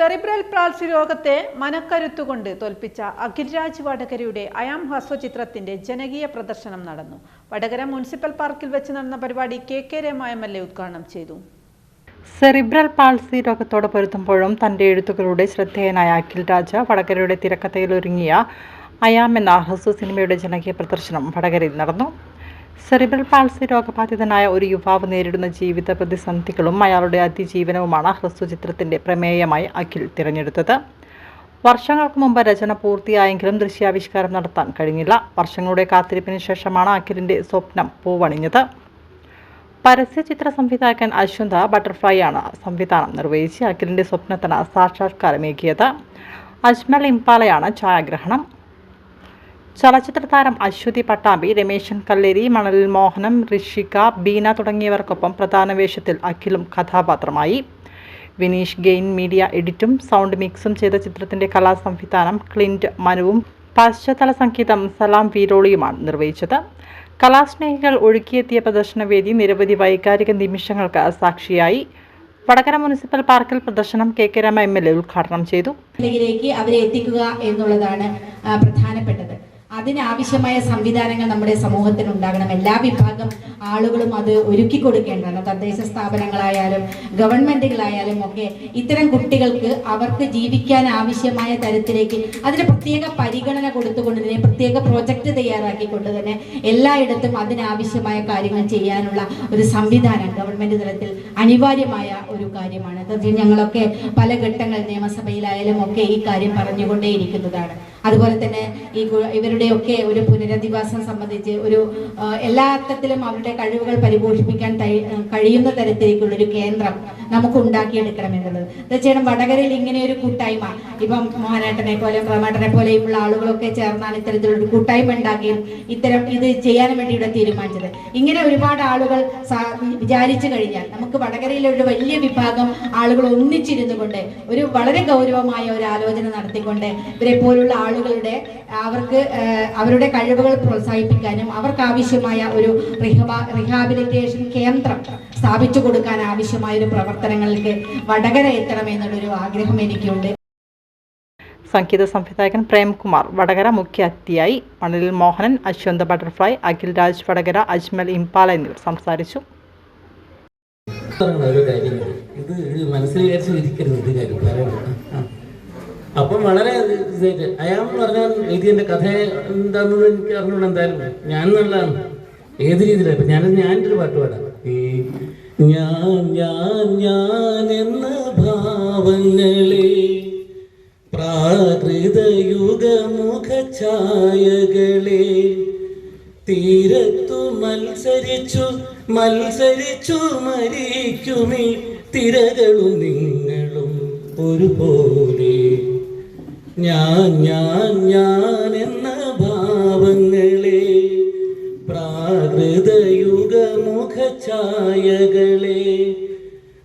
Cerebral palsy രോഗത്തെ മനക്കരുത്തുകൊണ്ട് തോൽപ്പിച്ച Akhilraj വടകരയുടെ I am ഹ്രസ്വചിത്രത്തിന്റെ ജനകീയ പ്രദർശനം നടന്നു. വടകര മുനിസിപ്പൽ പാർക്കിൽ വെച്ച് നടന്ന പരിപാടി K K Rama M L A ഉദ്ഘാടനം ചെയ്തു. സെറിബ്രൽ പാൾസി രോഗത്തോട് പൊരുത്തുമ്പോഴും തന്റെ എഴുത്തുകളുടെ ശ്രദ്ധേയനായ അഖിൽ രാജ വടകരയുടെ തിരക്കഥയിലൊരുങ്ങിയ അയാം എന്ന ഹ്രസ്വ സിനിമയുടെ ജനകീയ പ്രദർശനം വടകരയിൽ നടന്നു. സെറിബ്രൽ പാൾസി രോഗബാധിതനായ ഒരു യുവാവ് നേരിടുന്ന ജീവിത പ്രതിസന്ധികളും അയാളുടെ അതിജീവനവുമാണ് ഹ്രസ്വചിത്രത്തിന്റെ പ്രമേയമായി അഖിൽ തിരഞ്ഞെടുത്തത്. വർഷങ്ങൾക്ക് മുമ്പ് രചന പൂർത്തിയായെങ്കിലും ദൃശ്യാവിഷ്കാരം നടത്താൻ കഴിഞ്ഞില്ല. വർഷങ്ങളുടെ കാത്തിരിപ്പിന് ശേഷമാണ് അഖിലിന്റെ സ്വപ്നം പൂവണിഞ്ഞത്. പരസ്യചിത്ര സംവിധായകൻ അശ്വന്ത ബട്ടർഫ്ലൈ ആണ് സംവിധാനം നിർവഹിച്ച് അഖിലിന്റെ സ്വപ്നത്തിന് സാക്ഷാത്കാരമേകിയത്. അജ്മൽ ഇംപാലയാണ് ഛായാഗ്രഹണം. ചലച്ചിത്ര താരം അശ്വതി പട്ടാമ്പി രമേശൻ കല്ലേരി മണലിൽ മോഹനം ഋഷിക ബീന തുടങ്ങിയവർക്കൊപ്പം പ്രധാന വേഷത്തിൽ അഖിലും കഥാപാത്രമായി. വിനീഷ് ഗെയിൻ മീഡിയ എഡിറ്റും സൗണ്ട് മിക്സും ചെയ്ത ചിത്രത്തിന്റെ കലാസംവിധാനം ക്ലിന്റ് മനുവും പശ്ചാത്തല സംഗീതം സലാം വീരോളിയുമാണ് നിർവഹിച്ചത്. കലാസ്നേഹികൾ ഒഴുക്കിയെത്തിയ പ്രദർശനവേദി നിരവധി വൈകാരിക നിമിഷങ്ങൾക്ക് സാക്ഷിയായി. വടകര മുനിസിപ്പൽ പാർക്കിൽ പ്രദർശനം K K Rama M L A ഉദ്ഘാടനം ചെയ്തു. അവരെ എത്തിക്കുക എന്നുള്ളതാണ് പ്രധാനപ്പെട്ടത്. അതിനാവശ്യമായ സംവിധാനങ്ങൾ നമ്മുടെ സമൂഹത്തിന് ഉണ്ടാകണം എല്ലാ വിഭാഗം ആളുകളും അത് ഒരുക്കി കൊടുക്കേണ്ടതാണ്. തദ്ദേശ സ്ഥാപനങ്ങളായാലും ഗവൺമെന്റുകളായാലും ഒക്കെ ഇത്തരം കുട്ടികൾക്ക് അവർക്ക് ജീവിക്കാൻ ആവശ്യമായ തരത്തിലേക്ക് അതിന് പ്രത്യേക പരിഗണന കൊടുത്തുകൊണ്ട് തന്നെ പ്രത്യേക പ്രോജക്റ്റ് തയ്യാറാക്കിക്കൊണ്ട് തന്നെ എല്ലായിടത്തും അതിനാവശ്യമായ കാര്യങ്ങൾ ചെയ്യാനുള്ള ഒരു സംവിധാനം ഗവൺമെന്റ് തലത്തിൽ അനിവാര്യമായ ഒരു കാര്യമാണ്. ഞങ്ങളൊക്കെ പല ഘട്ടങ്ങൾ നിയമസഭയിലായാലും ഒക്കെ ഈ കാര്യം പറഞ്ഞുകൊണ്ടേയിരിക്കുന്നതാണ്. അതുപോലെ തന്നെ ഈ ഇവരുടെയൊക്കെ ഒരു പുനരധിവാസം സംബന്ധിച്ച് ഒരു എല്ലാ അർത്ഥത്തിലും അവരുടെ കഴിവുകൾ പരിപോഷിപ്പിക്കാൻ കഴിയുന്ന തരത്തിലേക്കുള്ള ഒരു കേന്ദ്രം നമുക്ക് ഉണ്ടാക്കിയെടുക്കണം എന്നുള്ളത് തീർച്ചയായിട്ടും വടകരയിൽ ഇങ്ങനെ ഒരു കൂട്ടായ്മ ഇപ്പം മോഹനേട്ടനെ പോലെ പ്രമേട്ടനെ പോലെയുള്ള ആളുകളൊക്കെ ചേർന്നാണ് ഇത്തരത്തിലൊരു കൂട്ടായ്മ ഉണ്ടാക്കുകയും ഇത്തരം ഇത് ചെയ്യാൻ വേണ്ടി ഇവിടെ തീരുമാനിച്ചത്. ഇങ്ങനെ ഒരുപാട് ആളുകൾ വിചാരിച്ചു കഴിഞ്ഞാൽ നമുക്ക് വടകരയിലെ ഒരു വലിയ വിഭാഗം ആളുകൾ ഒന്നിച്ചിരുന്നു കൊണ്ട് ഒരു വളരെ ഗൗരവമായ ഒരു ആലോചന നടത്തിക്കൊണ്ട് ഇവരെ പോലുള്ള ആളുകളുടെ അവർക്ക് അവരുടെ കഴിവുകൾ പ്രോത്സാഹിപ്പിക്കാനും അവർക്ക് ആവശ്യമായ ഒരു റിഹബ- റിഹാബിലിറ്റേഷൻ കേന്ദ്രം സ്ഥാപിച്ചു കൊടുക്കാൻ ആവശ്യമായ ഒരു പ്രവർത്തനങ്ങൾക്ക് വടകര എത്തണമെന്നുള്ളൊരു ആഗ്രഹം എനിക്കുണ്ട്. സംഗീത സംവിധായകൻ പ്രേംകുമാർ വടകര മുഖ്യ അതിഥിയായി മണലിൽ മോഹനൻ അശ്വന്ത ബട്ടർഫ്ലൈ അഖിൽ രാജ് വടകര അജ്മൽ ഇംപാല എന്നിവർ സംസാരിച്ചു. ഇത് മനസ്സിൽ വിചാരിച്ചു ഇരിക്കരുത് ഇത് കാര്യം. അപ്പം വളരെ അയാൾ പറഞ്ഞാൽ എഴുതിയതിന്റെ കഥ എന്താണെന്ന് എനിക്ക് അറിഞ്ഞുകൊണ്ട് എന്തായാലും. ഞാൻ എന്നുള്ളതാണ് ഏത് രീതിയിലാണ് ഇപ്പം ഞാൻ ഞാന്റെ ഒരു പാട്ട് പാടാം. ഈ ഞാൻ ഞാൻ ഞാൻ എന്ന ഭാവങ്ങളെ പ്രാകൃതയുഗമുഖഛായകളെ തീരത്തു മത്സരിച്ചു മത്സരിച്ചു മരിക്കുമേ തിരകളും നിങ്ങളും ഒരുപോലെ ഞാൻ ഞാൻ ഞാൻ എന്ന ഭാവങ്ങളെ പ്രാകൃതയുഗമുഖഛായകളെ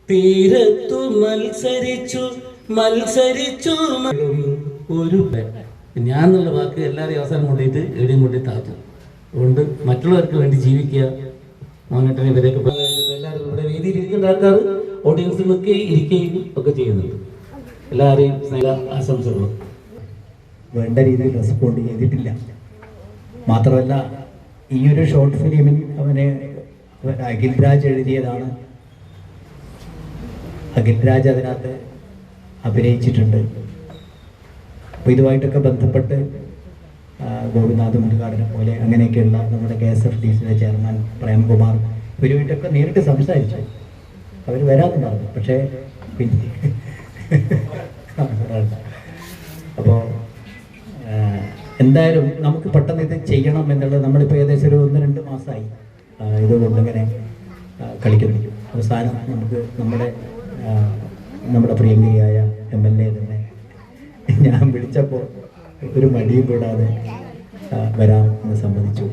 തീരത്തു മത്സരിച്ചു മത്സരിച്ചു ഒരു ഞാൻ എന്നുള്ള വാക്ക് എല്ലാവരെയും അവസരം കൊണ്ടിട്ട് എവിടെയും കൊണ്ടി താത്തു. അതുകൊണ്ട് മറ്റുള്ളവർക്ക് വേണ്ടി ജീവിക്കുക. മോനേട്ടനെ ഇവരെയൊക്കെ എല്ലാവരും ഇവിടെ വേദിയിൽ ഇരിക്കുന്ന ആൾക്കാർ ഓഡിയൻസിൽ നിൽക്കുകയും ഇരിക്കുകയും ഒക്കെ ചെയ്യുന്നുണ്ട്. എല്ലാവരെയും ആശംസകളും. വേണ്ട രീതിയിൽ റെസ്പോണ്ട് ചെയ്തിട്ടില്ല. മാത്രമല്ല ഈ ഒരു ഷോർട്ട് ഫിലിമിൽ അവനെ അഖിൽ രാജ് എഴുതിയതാണ്. അഖിൽ രാജ് അതിനകത്ത് അഭിനയിച്ചിട്ടുണ്ട്. അപ്പോൾ ഇതുമായിട്ടൊക്കെ ബന്ധപ്പെട്ട് ഗോപിനാഥ് മുരുകാടനെ പോലെ അങ്ങനെയൊക്കെയുള്ള നമ്മുടെ കെ എസ് എഫ് ഡി സിയുടെ ചെയർമാൻ പ്രേംകുമാർ ഇവരുമായിട്ടൊക്കെ നേരിട്ട് സംസാരിച്ചു. അവർ വരാമെന്ന് പറഞ്ഞു. പക്ഷേ പിന്നെ എന്തായാലും നമുക്ക് പെട്ടെന്ന് ഇത് ചെയ്യണം എന്നുള്ളത് നമ്മളിപ്പോൾ ഏകദേശം ഒരു ഒന്ന് രണ്ട് മാസമായി. ആ, ഇതുകൊണ്ടിങ്ങനെ ആ, കളിക്കുന്നു. അവസാനം നമുക്ക് നമ്മുടെ നമ്മുടെ പ്രിയങ്കരിയായ എം എൽ എ തന്നെ ഞാൻ വിളിച്ചപ്പോൾ ഒരു മടിയും കൂടാതെ വരാമെന്ന് സമ്മതിച്ചു.